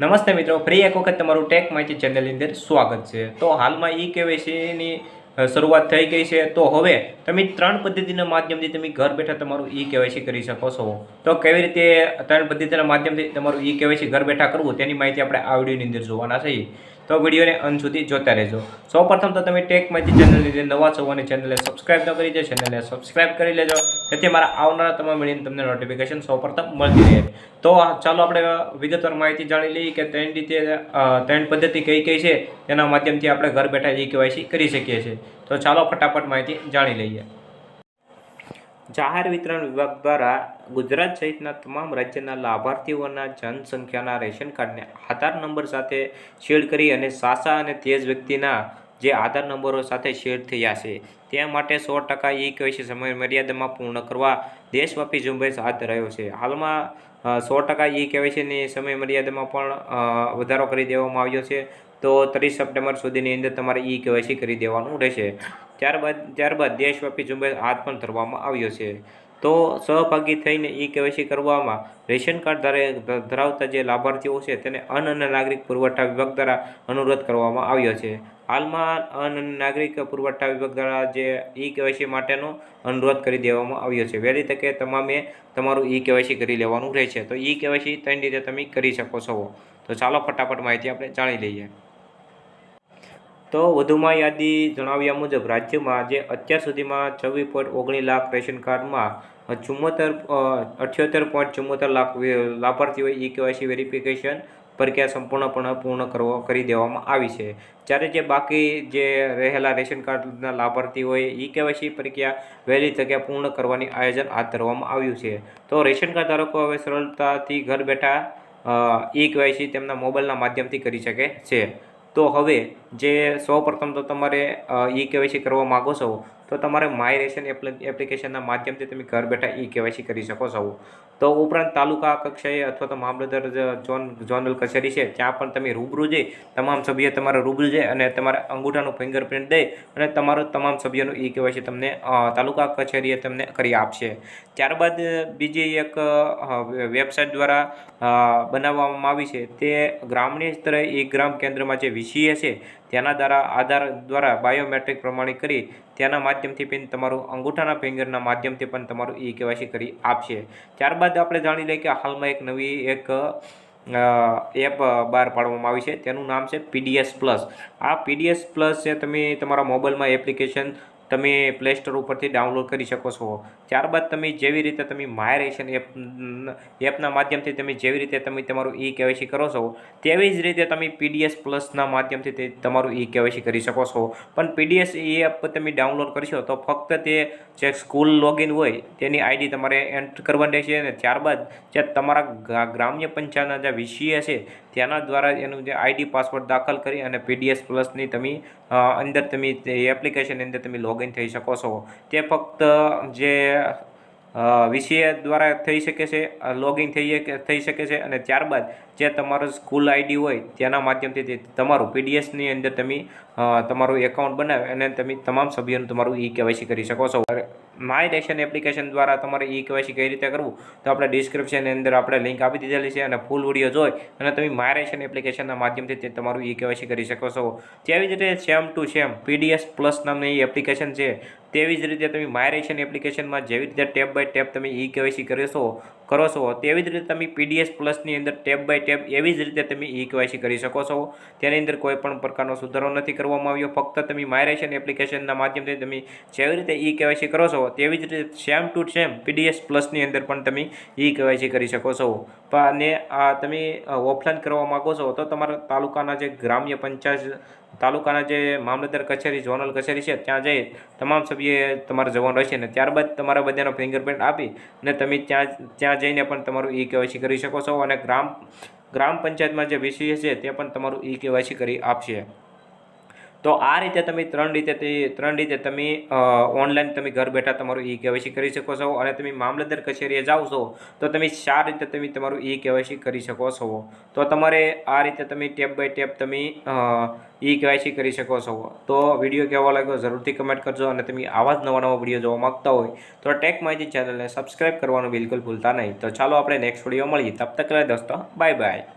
નમસ્તે મિત્રો, ફરી એક વખત તમારું ટેક માહિતી ચેનલની અંદર સ્વાગત છે. તો હાલમાં ઈ કેવાયસીની શરૂઆત થઈ ગઈ છે. તો હવે તમે ત્રણ પદ્ધતિના માધ્યમથી તમે ઘર બેઠા તમારું ઈ કેવાયસી કરી શકો છો. તો કેવી રીતે ત્રણ પદ્ધતિના માધ્યમથી તમારું ઈ કેવાયસી ઘર બેઠા કરવું તેની માહિતી આપણે આ વિડીયોની અંદર જોવાના છીએ તો વિડીયોને અંત સુધી જોતા રહેજો. સૌપ્રથમ તો તમે ટેક માહિતી ચેનલની જે નવા છો અને ચેનલને સબસ્ક્રાઈબ ન કરી છે ચેનલને સબસ્ક્રાઈબ કરી લેજો. જેથી મારા આવનારા તમામ વિડીયોની તમને નોટિફિકેશન સૌપ્રથમ મળતી રહે. તો ચાલો આપણે વિગતવાર માહિતી જાણી લઈએ કે ત્રણ રીતે ત્રણ પદ્ધતિ કઈ કઈ છે. તેના માધ્યમથી આપણે ઘર બેઠા જે કેવાયસી કરી શકીએ છીએ. તો ચાલો ફટાફટ માહિતી જાણી લઈએ. જાહેર વિતરણ વિભાગ દ્વારા ગુજરાત સહિતના તમામ રાજ્યના લાભાર્થીઓના જનસંખ્યાના રેશન કાર્ડને આધાર નંબર સાથે શેડ કરી અને સાસા અને તેજ વ્યક્તિના જે આધાર નંબરો સાથે શેડ થયા છે, તે માટે સો ટકા ઈ કેવાયસી સમય મર્યાદામાં પૂર્ણ કરવા દેશવ્યાપી ઝુંબેશ હાથ ધરાયો છે. હાલમાં સો ટકા ઈ કેવાયસીની સમય મર્યાદામાં પણ વધારો કરી દેવામાં આવ્યો છે. તો ત્રીસ સપ્ટેમ્બર સુધીની અંદર તમારે ઈ કેવાયસી કરી દેવાનું રહેશે. ત્યારબાદ ત્યારબાદ દેશવ્યાપી ઝુંબેશ હાથ પણ ધરવામાં આવ્યો છે. તો સહભાગી થઈને ઈ કેવાયસી કરવામાં રેશન કાર્ડ ધારે, ધરાવતા જે લાભાર્થીઓ છે તેને અન્ન અને નાગરિક પુરવઠા વિભાગ દ્વારા અનુરોધ કરવામાં આવ્યો છે. હાલમાં અન્ન અને નાગરિક પુરવઠા વિભાગ દ્વારા જે ઈ કેવાયસી માટેનો અનુરોધ કરી દેવામાં આવ્યો છે. વહેલી તકે તમામે તમારું ઈ કેવાયસી કરી લેવાનું રહેશે. તો ઈ કેવાયસી ત્રણ રીતે તમે કરી શકો છો. તો ચાલો ફટાફટ માહિતી આપણે જાણી લઈએ. તો વધુમાં યાદી જણાવ્યા મુજબ, રાજ્યમાં જે અત્યાર સુધીમાં છવ્વીસ પોઈન્ટ ઓગણીસ લાખ રેશન કાર્ડમાં ચુમ્મોતેર અઠ્યોતેર પોઈન્ટ ચુમ્મોતેર લાખ લાભાર્થીઓએ ઈ કેવાયસી વેરિફિકેશન પ્રક્રિયા સંપૂર્ણપણે પૂર્ણ કરવા, કરી દેવામાં આવી છે. જ્યારે જે બાકી જે રહેલા રેશન કાર્ડના લાભાર્થીઓએ ઈ કેવાયસી પ્રક્રિયા વહેલી તકે પૂર્ણ કરવાની આયોજન હાથ ધરવામાં આવ્યું છે. તો રેશન કાર્ડ ધારકો હવે સરળતાથી ઘર બેઠા ઈ કેવાયસી તેમના મોબાઈલના માધ્યમથી કરી શકે છે. તો હવે જે સૌપ્રથમ તો તમારે ઈ કેવાયસી કરવા માગો છો, તો તમારે માય રેશન એપ્લિકેશનના માધ્યમથી તમે ઘર બેઠા ઈ કેવાયસી કરી શકો છો. તો ઉપરાંત તાલુકા કક્ષાએ અથવા તો મામલતદાર ઝોન, ઝોનલ કચેરી છે, ત્યાં પણ તમે રૂબરૂ જઈ તમામ સભ્ય તમારે રૂબરૂ જઈ અને તમારા અંગૂઠાનું ફિંગરપ્રિન્ટ દઈ અને તમારું તમામ સભ્યોનું ઈ કેવાયસી તમને તાલુકા કચેરીએ તમને કરી આપશે. ત્યારબાદ બીજી એક વેબસાઇટ દ્વારા બનાવવામાં આવી છે, તે ગ્રામીણ સ્તરે એ ગ્રામ કેન્દ્રમાં જે વીસીએ છે તેના દ્વારા આધાર દ્વારા બાયોમેટ્રિક પ્રમાણિત કરી તેના માધ્યમથી પણ તમારું અંગૂઠાના ફિંગરના માધ્યમથી પણ તમારું ઈ કેવાયસી કરી આપશે. ત્યારબાદ આપણે જાણી લઈએ કે હાલમાં એક નવી એક એપ બહાર પાડવામાં આવી છે. તેનું નામ છે પીડીએસ પ્લસ. આ પીડીએસ પ્લસ છે તમે તમારા મોબાઈલમાં એપ્લિકેશન તમે પ્લે સ્ટોર ઉપરથી ડાઉનલોડ કરી શકો છો. ત્યારબાદ તમે જેવી રીતે તમે માય રેશન એપ, એપના માધ્યમથી તમે જેવી રીતે તમે તમારું ઈ કેવાયસી કરો છો, તેવી જ રીતે તમે પીડીએસ પ્લસના માધ્યમથી તે તમારું ઈ કેવાયસી કરી શકો છો. પણ પીડીએસ ઈ એપ તમે ડાઉનલોડ કરશો તો ફક્ત તે જે સ્કૂલ લોગિન હોય તેની આઈડી તમારે એન્ટર કરવાની રહેશે અને ત્યારબાદ જે તમારા ગ્રામ્ય પંચાયતના જે વિષય છે તેના દ્વારા એનું જે આઈડી પાસવર્ડ દાખલ કરી અને પીડીએસ પ્લસની તમે અંદર તમે એપ્લિકેશન અંદર તમે લોગિન થઈ શકો છો. તે ફક્ત જે વિષય દ્વારા થઈ શકે છે લોગિન થઈ થઈ શકે છે અને ત્યારબાદ જે તમારું સ્કૂલ આઈડી હોય તેના માધ્યમથી તે તમારું પીડીએસની અંદર તમે તમારું એકાઉન્ટ બનાવી અને તમે તમામ સભ્યોનું તમારું ઈ કેવાયસી કરી શકો છો. માય રેશન એપ્લિકેશન દ્વારા તમારે ઈ કેવાયસી કઈ રીતે કરવું? તો આપણે ડિસ્ક્રિપ્શનની અંદર આપણે લિંક આપી દીધેલી છે અને ફૂલ વીડિયો જોઈ અને તમે માય રેશન એપ્લિકેશનના માધ્યમથી તે તમારું ઈ કેવાયસી કરી શકો છો. તેવી જ રીતે same to same PDS plus નામની એપ્લિકેશન છે. તેવી જ રીતે તમે માય રેશન એપ્લિકેશનમાં જેવી રીતે ટેપ બાય ટેપ તમે ઈ કેવાયસી કરો છો કરો છો, તેવી જ રીતે તમે પીડીએસ પ્લસની અંદર ટેબ બાય ટેબ એવી જ રીતે તમે ઈ કેવાયસી કરી શકો છો. તેની અંદર કોઈ પણ પ્રકારનો સુધારો નથી કરવામાં આવ્યો. ફક્ત તમે માયરેશન એપ્લિકેશનના માધ્યમથી તમે જેવી રીતે ઈ કેવાયસી કરો છો, તેવી જ રીતે સેમ ટુ સેમ પીડીએસ પ્લસની અંદર પણ તમે ઈ કેવાયસી કરી શકો છો. અને આ તમે ઓફલાઈન કરવા માગો છો, તો તમારા તાલુકાના જે ગ્રામ્ય પંચાયત, તાલુકાના જે મામલતદાર કચેરી, ઝોનલ કચેરી છે, ત્યાં જઈ તમામ સભ્યએ તમારે જવાનું રહેશે ને ત્યારબાદ તમારા બધાનો ફિંગરપ્રિન્ટ આપી અને તમે ત્યાં ત્યાં જઈને પણ તમારું ઈ કેવાયસી કરી શકો છો અને ગ્રામ ગ્રામ પંચાયતમાં જે વિષય છે તે પણ તમારું ઈ કેવાયસી કરી આપશે. તો આ રીતે તમે ત્રણ રીતે ત્રણ રીતે તમે ઓનલાઈન તમે ઘર બેઠા તમારું ઈ કેવાયસી કરી શકો છો અને તમે મામલતદાર કચેરીએ જાઓ છો તો તમે ચાર રીતે તમે તમારું ઈ કેવાયસી કરી શકો છો. તો તમારે આ રીતે તમે ટેપ બાય ટેપ તમે ઈ કેવાયસી કરી શકો છો. તો વીડિયો કેવો લાગ્યો જરૂરથી કમેન્ટ કરજો અને તમે આવા જ નવા નવા વીડિયો જોવા માંગતા હોય તો ટેક માહિતી ચેનલને સબસ્ક્રાઈબ કરવાનું બિલકુલ ભૂલતા નહીં. તો ચાલો આપણે નેક્સ્ટ વીડિયો મળીએ. તબ તક લે દોસ્તો. Bye bye